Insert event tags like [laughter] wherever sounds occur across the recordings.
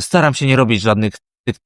Staram się nie robić żadnych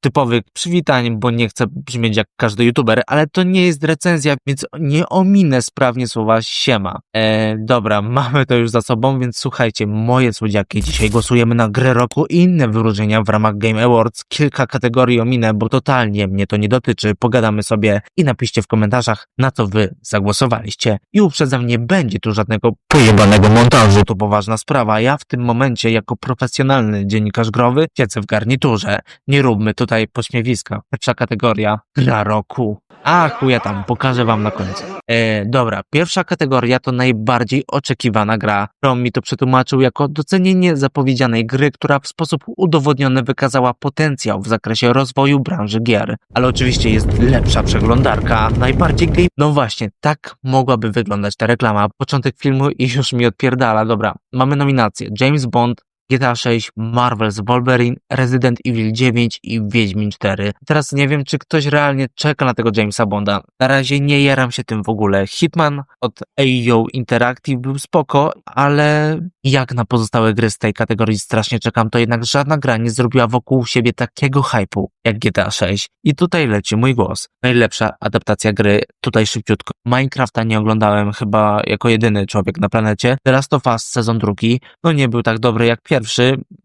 typowych przywitań, bo nie chcę brzmieć jak każdy youtuber, ale to nie jest recenzja, więc nie ominę sprawnie słowa siema. E, dobra, [laughs] mamy to już za sobą, więc słuchajcie, moje słodziaki, dzisiaj głosujemy na grę roku i inne wyróżnienia w ramach Game Awards. Kilka kategorii ominę, bo totalnie mnie to nie dotyczy. Pogadamy sobie i napiszcie w komentarzach, na co wy zagłosowaliście. I uprzedzam, nie będzie tu żadnego pojebanego montażu, to poważna sprawa. Ja w tym momencie, jako profesjonalny dziennikarz growy, siedzę w garniturze. Nie róbmy tutaj pośmiewiska. Pierwsza kategoria, gra roku. A chuja tam, pokażę wam na końcu. E, dobra, pierwsza kategoria to najbardziej oczekiwana gra. Rom mi to przetłumaczył jako docenienie zapowiedzianej gry, która w sposób udowodniony wykazała potencjał w zakresie rozwoju branży gier. Ale oczywiście jest lepsza przeglądarka, najbardziej game... No właśnie, tak mogłaby wyglądać ta reklama. Początek filmu i już mi odpierdala. Dobra, mamy nominacje. James Bond, GTA 6, Marvel's Wolverine, Resident Evil 9 i Wiedźmin 4. Teraz nie wiem, czy ktoś realnie czeka na tego Jamesa Bonda. Na razie nie jaram się tym w ogóle. Hitman od AO Interactive był spoko, ale jak na pozostałe gry z tej kategorii strasznie czekam, to jednak żadna gra nie zrobiła wokół siebie takiego hypu jak GTA 6. I tutaj leci mój głos. Najlepsza adaptacja gry, tutaj szybciutko. Minecrafta nie oglądałem chyba jako jedyny człowiek na planecie. The Last of Us sezon drugi, no nie był tak dobry jak pierwszy,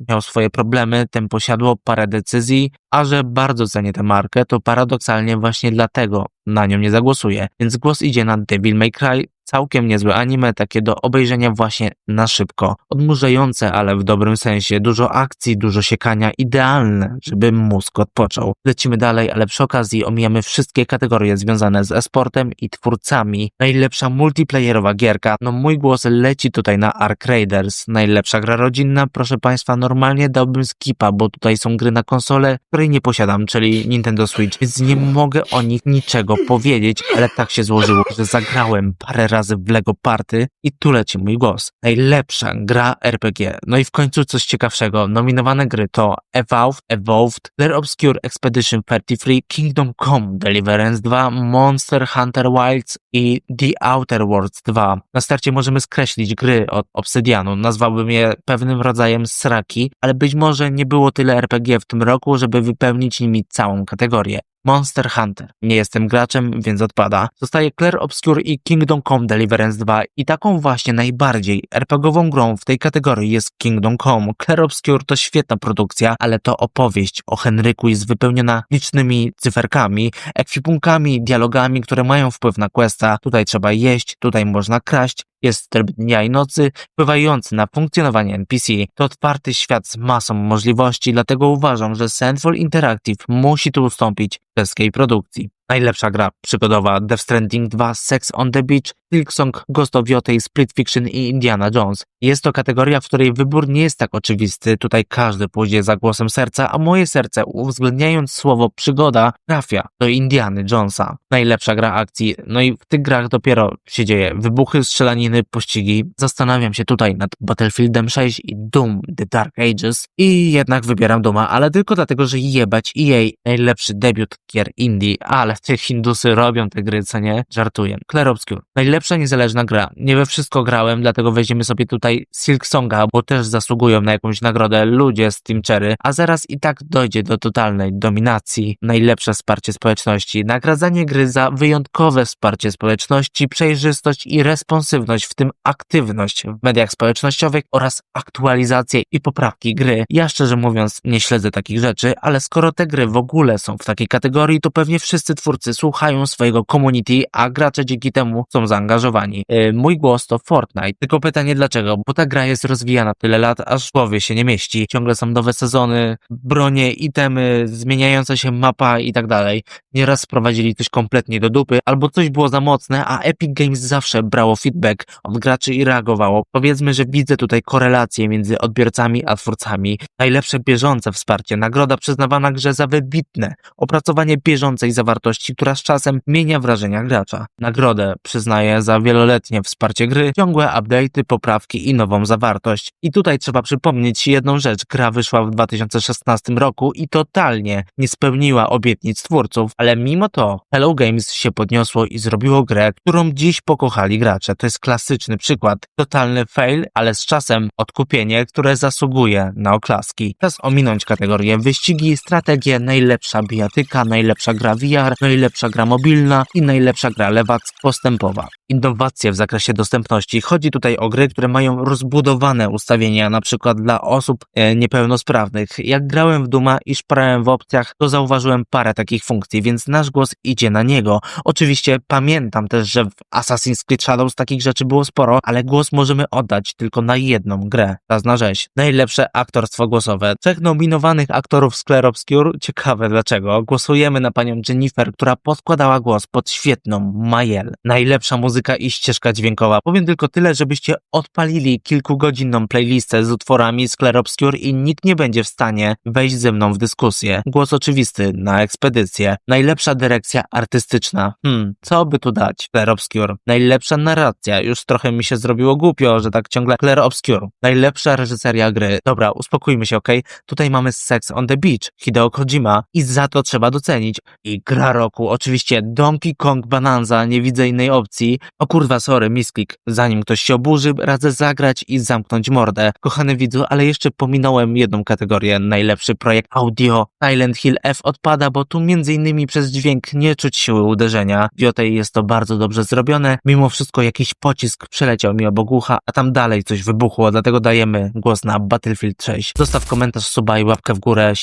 miał swoje problemy, tempo siadło, parę decyzji, a że bardzo cenię tę markę, to paradoksalnie właśnie dlatego na nią nie zagłosuję. Więc głos idzie na Devil May Cry, całkiem niezłe anime, takie do obejrzenia właśnie na szybko. Odmurzające, ale w dobrym sensie, dużo akcji, dużo siekania, idealne, żeby mózg odpoczął. Lecimy dalej, ale przy okazji omijamy wszystkie kategorie związane z e-sportem i twórcami. Najlepsza multiplayerowa gierka, no mój głos leci tutaj na Ark Raiders. Najlepsza gra rodzinna, proszę Państwa, normalnie dałbym skipa, bo tutaj są gry na konsolę, której nie posiadam, czyli Nintendo Switch, więc nie mogę o nich niczego powiedzieć, ale tak się złożyło, że zagrałem parę razy w Lego Party i tu leci mój głos. Najlepsza gra RPG. No i w końcu coś ciekawszego. Nominowane gry to Evolved, Evolved, Clair Obscure Expedition 33, Kingdom Come Deliverance 2, Monster Hunter Wilds i The Outer Worlds 2. Na starcie możemy skreślić gry od Obsydianu. Nazwałbym je pewnym rodzajem sraki, ale być może nie było tyle RPG w tym roku, żeby wypełnić nimi całą kategorię. Monster Hunter. Nie jestem graczem, więc odpada. Zostaje Clair Obscure i Kingdom Come Deliverance 2 i taką właśnie najbardziej RPGową grą w tej kategorii jest Kingdom Come. Clair Obscure to świetna produkcja, ale to opowieść o Henryku jest wypełniona licznymi cyferkami, ekwipunkami, dialogami, które mają wpływ na questa. Tutaj trzeba jeść, tutaj można kraść, jest tryb dnia i nocy, wpływający na funkcjonowanie NPC. To otwarty świat z masą możliwości, dlatego uważam, że Central Interactive musi tu ustąpić czeskiej produkcji. Najlepsza gra przygodowa Death Stranding 2, Sex on the Beach, Silksong, Ghost of Yotei, Split Fiction i Indiana Jones. Jest to kategoria, w której wybór nie jest tak oczywisty, tutaj każdy pójdzie za głosem serca, a moje serce, uwzględniając słowo przygoda, trafia do Indiany Jonesa. Najlepsza gra akcji, no i w tych grach dopiero się dzieje. Wybuchy, strzelaniny, pościgi. Zastanawiam się tutaj nad Battlefieldem 6 i Doom The Dark Ages i jednak wybieram Duma, ale tylko dlatego, że jebać EA najlepszy debiut gier indie, ale te Hindusy robią te gry, co nie? Żartuję. Clair Obscure. Najlepsza niezależna gra. Nie we wszystko grałem, dlatego weźmiemy sobie tutaj Silk Songa, bo też zasługują na jakąś nagrodę ludzie z Team Cherry, a zaraz i tak dojdzie do totalnej dominacji. Najlepsze wsparcie społeczności. Nagradzanie gry za wyjątkowe wsparcie społeczności, przejrzystość i responsywność, w tym aktywność w mediach społecznościowych oraz aktualizacje i poprawki gry. Ja szczerze mówiąc nie śledzę takich rzeczy, ale skoro te gry w ogóle są w takiej kategorii, to pewnie wszyscy twórcy słuchają swojego community, a gracze dzięki temu są zaangażowani. Yy, mój głos to Fortnite. Tylko pytanie dlaczego? Bo ta gra jest rozwijana tyle lat, aż w głowie się nie mieści. Ciągle są nowe sezony, bronie, itemy, zmieniająca się mapa i tak dalej. Nieraz sprowadzili coś kompletnie do dupy, albo coś było za mocne, a Epic Games zawsze brało feedback od graczy i reagowało. Powiedzmy, że widzę tutaj korelację między odbiorcami a twórcami. Najlepsze bieżące wsparcie, nagroda przyznawana grze za wybitne opracowanie bieżącej zawartości zawartości, która z czasem zmienia wrażenia gracza. Nagrodę przyznaje za wieloletnie wsparcie gry, ciągłe update'y, poprawki i nową zawartość. I tutaj trzeba przypomnieć jedną rzecz. Gra wyszła w 2016 roku i totalnie nie spełniła obietnic twórców, ale mimo to Hello Games się podniosło i zrobiło grę, którą dziś pokochali gracze. To jest klasyczny przykład. Totalny fail, ale z czasem odkupienie, które zasługuje na oklaski. Czas ominąć kategorię wyścigi, strategie, najlepsza bijatyka, najlepsza gra VR, najlepsza gra mobilna i najlepsza gra lewak postępowa. Innowacje w zakresie dostępności. Chodzi tutaj o gry, które mają rozbudowane ustawienia, na przykład dla osób e, niepełnosprawnych. Jak grałem w Duma i szparałem w opcjach, to zauważyłem parę takich funkcji, więc nasz głos idzie na niego. Oczywiście pamiętam też, że w Assassin's Creed Shadows takich rzeczy było sporo, ale głos możemy oddać tylko na jedną grę. Czas na rzeź. Najlepsze aktorstwo głosowe. Trzech nominowanych aktorów z Obscure. Ciekawe dlaczego. Głosujemy na panią Jennifer, która podkładała głos pod świetną Majel. Najlepsza muzyka i ścieżka dźwiękowa. Powiem tylko tyle, żebyście odpalili kilkugodzinną playlistę z utworami z Obscure i nikt nie będzie w stanie wejść ze mną w dyskusję. Głos oczywisty na ekspedycję. Najlepsza dyrekcja artystyczna. Hmm, co by tu dać? Claire Obscure. Najlepsza narracja. Już trochę mi się zrobiło głupio, że tak ciągle Claire Obscure. Najlepsza reżyseria gry. Dobra, uspokójmy się, okej? Tutaj mamy Sex on the Beach, Hideo Kojima i za to trzeba docenić. I gra roku, oczywiście Donkey Kong Bonanza, nie widzę innej opcji. O kurwa, sorry, misklik. Zanim ktoś się oburzy, radzę zagrać i zamknąć mordę. Kochany widzu, ale jeszcze pominąłem jedną kategorię. Najlepszy projekt audio. Silent Hill F odpada, bo tu między innymi przez dźwięk nie czuć siły uderzenia. W Jotei jest to bardzo dobrze zrobione. Mimo wszystko jakiś pocisk przeleciał mi obok ucha, a tam dalej coś wybuchło, dlatego dajemy głos na Battlefield 6. Zostaw komentarz, suba i łapkę w górę.